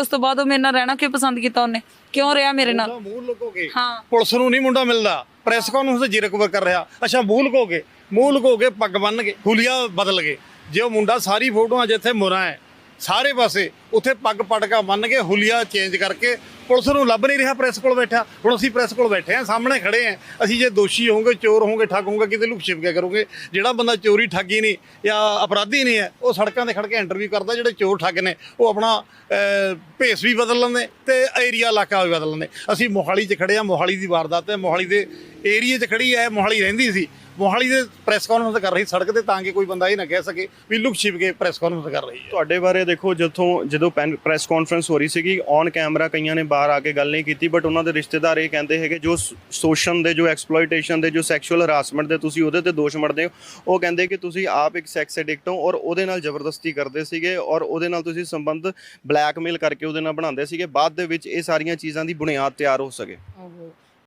ਉਸ ਤੋਂ ਬਾਅਦ ਉਹ ਮੇਰੇ ਨਾਲ ਰਹਿਣਾ ਕਿਉਂ ਪਸੰਦ ਕੀਤਾ ਉਹਨੇ? ਕਿਉਂ ਰਿਹਾ ਮੇਰੇ ਨਾਲ? ਮੂੰਹ ਲੁਕੋ ਕੇ ਹਾਂ। ਪੁਲਿਸ ਨੂੰ ਨਹੀਂ ਮੁੰਡਾ ਮਿਲਦਾ। ਪ੍ਰੈਸ ਕਾਨਫਰੰਸ ਜੀ ਰਿਕਵਰ ਕਰ ਰਿਹਾ। ਅੱਛਾ ਮੂੰਹ ਲੁਕੋ ਕੇ ਮੂੰਹ ਲੁਕੋ ਕੇ ਪੱਗ ਬੰਨ ਕੇ ਹੁਲੀਆ ਬਦਲ ਗਏ ਜੇ ਉਹ ਮੁੰਡਾ ਸਾਰੀ ਫੋਟੋਆਂ ਜਿੱਥੇ ਮੁਰਾ ਹੈ ਸਾਰੇ ਪਾਸੇ ਉੱਥੇ ਪੱਗ ਪਟਕਾ ਮੰਨ ਕੇ ਹੁਲੀਆ ਚੇਂਜ ਕਰਕੇ ਪੁਲਿਸ ਨੂੰ ਲੱਭ ਨਹੀਂ ਰਿਹਾ ਪ੍ਰੈਸ ਕੋਲ ਬੈਠਾ ਹੁਣ ਅਸੀਂ ਪ੍ਰੈਸ ਕੋਲ ਬੈਠੇ ਆ ਸਾਹਮਣੇ ਖੜੇ ਆ ਅਸੀਂ ਜੇ ਦੋਸ਼ੀ ਹੋਵਾਂਗੇ, ਚੋਰ ਹੋਵਾਂਗੇ, ਠੱਗ ਹੋਵਾਂਗੇ, ਕਿਤੇ ਲੁਕ ਛਿਪ ਕੇ ਕਰੋਗੇ। ਜਿਹੜਾ ਬੰਦਾ ਚੋਰੀ ਠੱਗੀ ਨਹੀਂ ਜਾਂ ਅਪਰਾਧੀ ਨਹੀਂ ਹੈ, ਉਹ ਸੜਕਾਂ ਤੇ ਖੜ ਕੇ ਇੰਟਰਵਿਊ ਕਰਦਾ, ਜਿਹੜੇ ਚੋਰ ਠੱਗ ਨੇ, ਉਹ ਆਪਣਾ ਭੇਸ ਵੀ ਬਦਲ ਲੈਂਦੇ ਤੇ ਏਰੀਆ ਇਲਾਕਾ ਵੀ ਬਦਲ ਲੈਂਦੇ। ਅਸੀਂ ਮੋਹਾਲੀ 'ਚ ਖੜੇ ਆ ਮੋਹਾਲੀ ਦੀ ਵਾਰਦਾਤ ਹੈ। ਮੋਹਾਲੀ ਦੇ ਏਰੀਏ 'ਚ ਖੜੀ ਹੈ, ਮੋਹਾਲੀ ਰਹਿੰਦੀ ਸੀ। ਮੋਹਾਲੀ ਦੇ ਪ੍ਰੈਸ ਕਾਨਫਰੰਸ ਕਰ ਰਹੀ ਸੜਕ ਤੇ, ਤਾਂ ਕਿ ਕੋਈ ਬੰਦਾ ਇਹ ਨਾ ਕਹਿ ਸਕੇ ਵੀ ਲੁਕ ਛਿਪ ਕੇ ਪ੍ਰੈਸ ਕਾਨਫਰੰਸ ਕਰ ਰਹੀ ਹੈ। ਤੁਹਾਡੇ ਬਾਰੇ ਦੇਖੋ ਜਦੋਂ ਜਦੋਂ ਪ੍ਰੈਸ ਕਾਨਫਰੰਸ ਹੋ ਰਹੀ ਸੀਗੀ ਔਨ ਕੈਮਰਾ ਕਈਆਂ ਨੇ ਬਾਹਰ ਆ ਕੇ ਗੱਲ ਨਹੀਂ ਕੀਤੀ ਬਟ ਉਹਨਾਂ ਦੇ ਰਿਸ਼ਤੇਦਾਰ ਇਹ ਕਹਿੰਦੇ ਹੈਗੇ, ਜੋ ਸ਼ੋਸ਼ਣ ਦੇ, ਜੋ ਐਕਸਪਲੋਇਟੇਸ਼ਨ ਦੇ, ਜੋ ਸੈਕਸ਼ੂਅਲ ਹਰਾਸਮੈਂਟ ਦੇ, ਤੁਸੀਂ ਉਹਦੇ ਤੇ ਦੋਸ਼ ਮੜਦੇ ਹੋ। ਉਹ ਕਹਿੰਦੇ ਕਿ ਤੁਸੀਂ ਆਪ ਇੱਕ ਸੈਕਸ ਐਡਿਕਟ ਹੋ ਔਰ ਉਹਦੇ ਨਾਲ ਜ਼ਬਰਦਸਤੀ ਕਰਦੇ ਸੀਗੇ ਔਰ ਉਹਦੇ ਨਾਲ ਤੁਸੀਂ ਸੰਬੰਧ ਬਲੈਕਮੇਲ ਕਰਕੇ ਉਹਦੇ ਨਾਲ ਬਣਾਉਂਦੇ ਸੀਗੇ। ਬਾਅਦ ਦੇ ਵਿੱਚ ਇਹ ਸਾਰੀਆਂ ਚੀਜ਼ਾਂ ਦੀ ਬੁਨਿਆਦ ਤਿਆਰ ਹੋ ਸਕੇ।